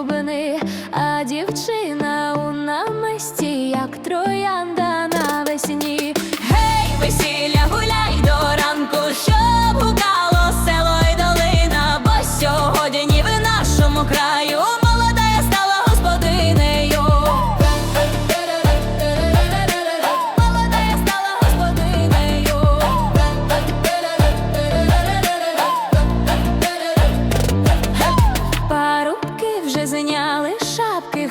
дубини, а дівчина у намисті, як троянда навесні.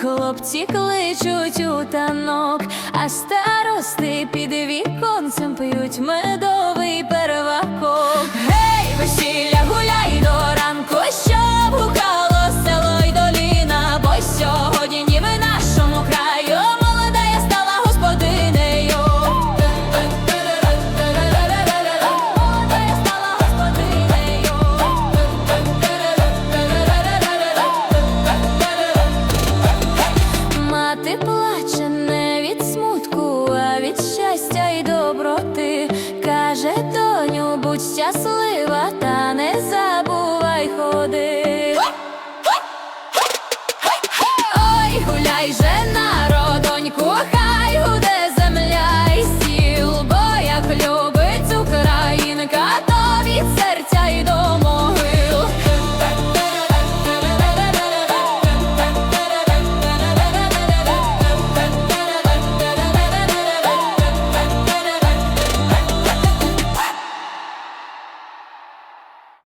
Хлопці кличуть у танок, а старости під віконцем будь щаслива, та не забувай ходи. Ой, гуляй же.